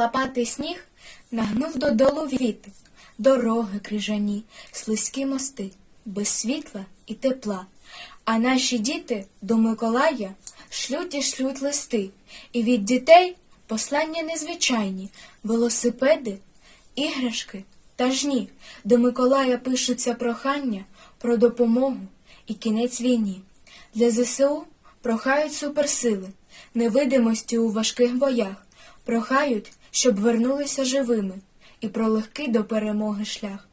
Лопатий сніг нагнув додолу віти, дороги крижані, слизькі мости, без світла і тепла. А наші діти до Миколая шлють і шлють листи, і від дітей послання незвичайні, велосипеди, іграшки та жні. До Миколая пишуться прохання про допомогу і кінець війні. Для ЗСУ прохають суперсили, невидимості у важких боях, прохають, щоб вернулися живими, і про легкий до перемоги шлях,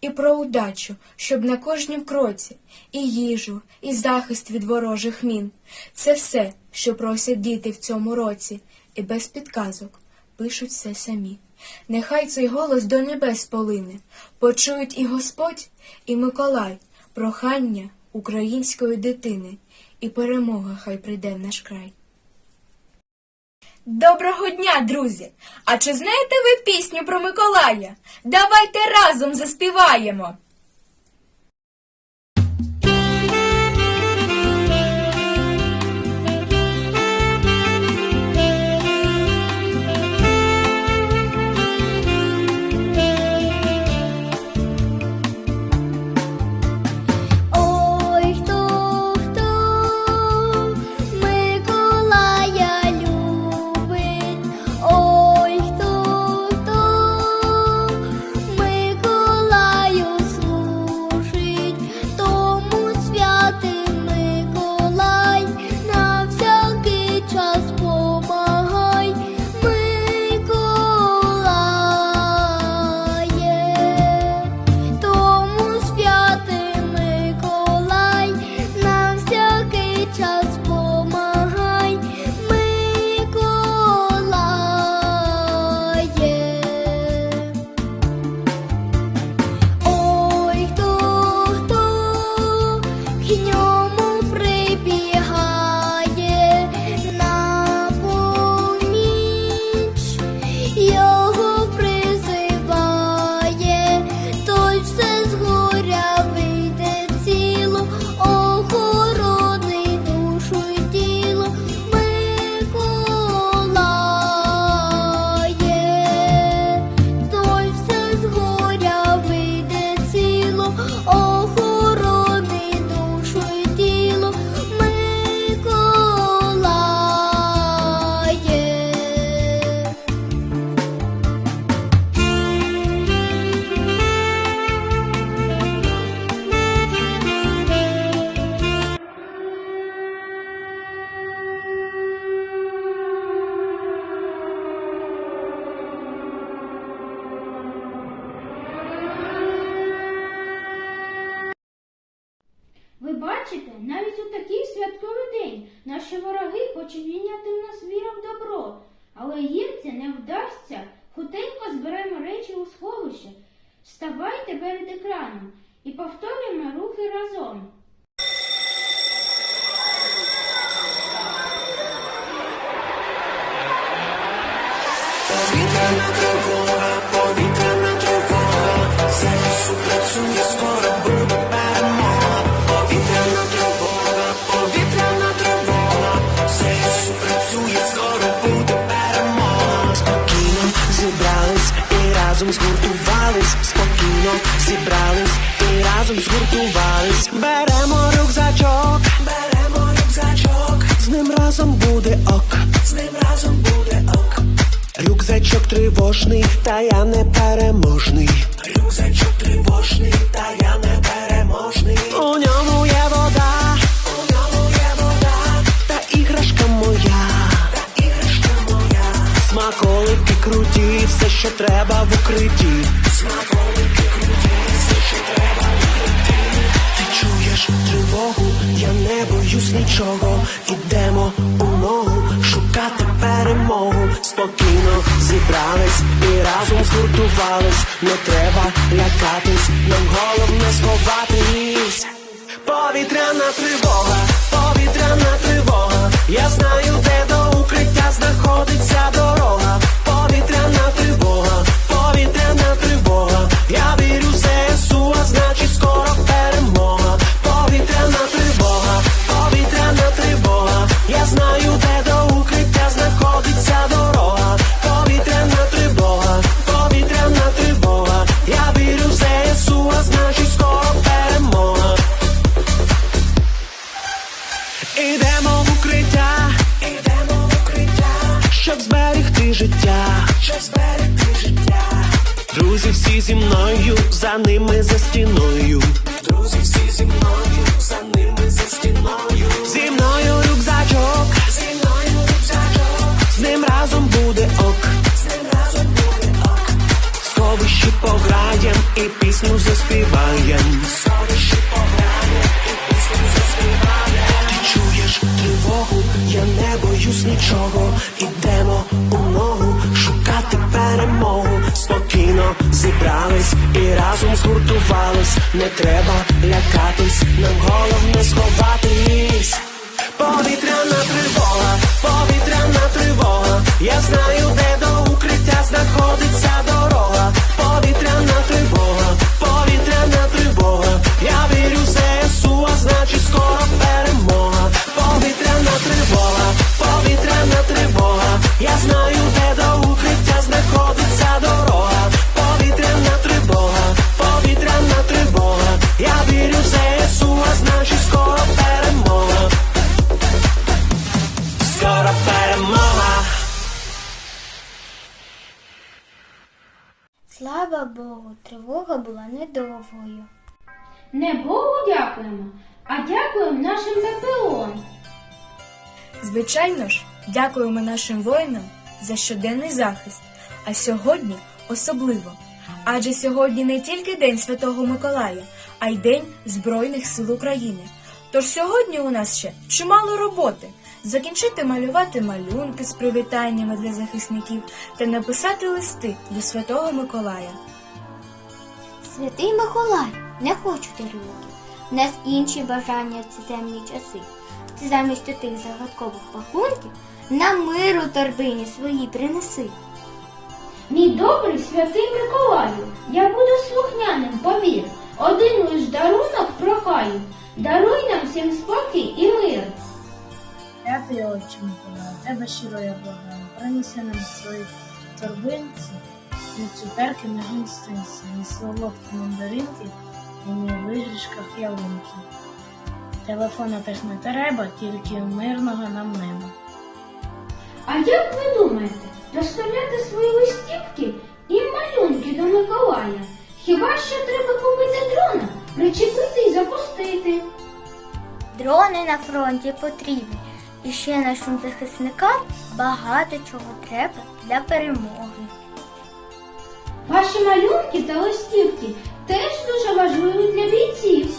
і про удачу, щоб на кожнім кроці, і їжу, і захист від ворожих мін. Це все, що просять діти в цьому році, і без підказок пишуть все самі. Нехай цей голос до небес полине, почують і Господь, і Миколай, прохання української дитини, і перемога хай прийде в наш край. Доброго дня, друзі! А чи знаєте ви пісню про Миколая? Давайте разом заспіваємо. Наші вороги хочуть війняти в нас віру в добро, але їм це не вдасться. Хутенько зберемо речі у сховище. Ставайте перед екраном і повторюємо рухи разом. Повітряна Спокійно зібрались і разом згуртувались. Беремо рюкзачок, беремо рюкзачок, з ним разом буде ок, з ним разом буде ок. Рюкзачок тривожний, та я не переможний. Спокійно зібрались і разом згуртувались. Не треба лякатись, нам головне сховатись. Повітряна тривога, зберегти життя, щоб зберегти життя. Друзі всі зі мною, за ними за стіною. Друзі всі зі мною, за ними за стіною. Зі мною рюкзачок, зі мною рюкзачок. З ним разом буде ок. З ним разом буде ок. Сховищі пограєм і пісню заспіваєм. Зібрались і разом згуртувались. Не треба лякатись, нам головне сховатись. Повітряна тривога, повітряна тривога. Я знаю, де до укриття знаходиться Слава Богу, тривога була недовгою. Не Богу дякуємо, а дякуємо нашим ВПО. Звичайно ж, дякуємо нашим воїнам за щоденний захист, а сьогодні особливо. Адже сьогодні не тільки День Святого Миколая, а й День Збройних сил України. Тож сьогодні у нас ще чимало роботи. Закінчити малювати малюнки з привітаннями для захисників та написати листи до Святого Миколая. Святий Миколай, не хочу дарунків. У нас інші бажання в ці темні часи. Ти замість тих загадкових пакунків нам миру торбині свої принеси. Мій добрий святий Миколаю, я буду слухняним, повір. Один лиш дарунок прохаю. Даруй нам всім спокій і мир. Святий Отче Миколаю, тебе щиро я благаю, принеси нам в своїй торбинці ні цукерки, ні гінстинці, ні солодкі мандаринки, і ні в ялинки. Телефона теж не треба, тільки мирного нам неба. А як ви думаєте, доставляти свої листівки і малюнки до Миколая? Хіба що треба купити дрона, причепити і запустити? Дрони на фронті потрібні. І ще нашим захисникам багато чого треба для перемоги. Ваші малюнки та листівки теж дуже важливі для бійців.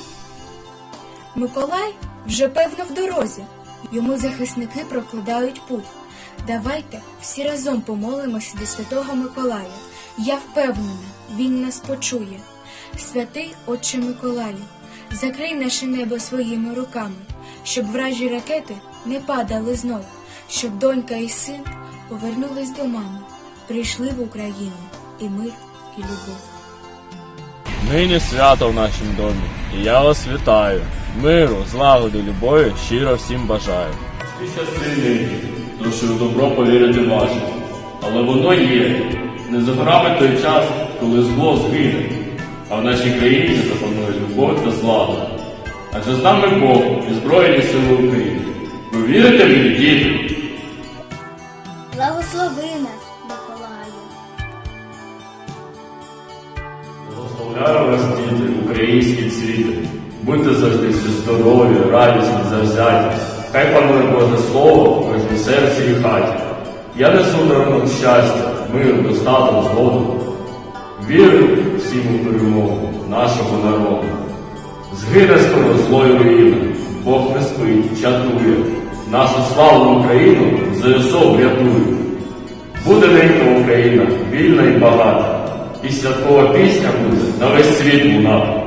Миколай вже певно в дорозі. Йому захисники прокладають путь. Давайте всі разом помолимося до Святого Миколая. Я впевнена, він нас почує. Святий Отче Миколаю, закрий наше небо своїми руками, щоб вражі ракети не падали знов, щоб донька і син повернулись до мами, прийшли в Україну і мир, і любов. Нині свято в нашому домі, і я вас вітаю. Миру, злагоди, любові щиро всім бажаю. Всі часи нині, тож у добро повірити важко. Але воно є. Не за горами той час, коли зло згине, а в нашій країні запанує любов та злагода. Адже з нами Бог і Збройні сили України. Ви вірите мені, діти? Благослови нас, Миколаю. Благословляю вас, діти, українські цвіти. Будьте завжди всі здорові, радісні, завзяті. Хай панує Боже Слово в кожній серці і хаті. Я несу дарунок щастя, миру, достаток, згоду. Вірю всім у перемогу нашого народу. Згине скоро злою руїна, Бог не спить, чатує. Нашу славну Україну ЗСО врятує. Буде ненька Україна, вільна і багата. І святкова пісня буде на весь світ лунати.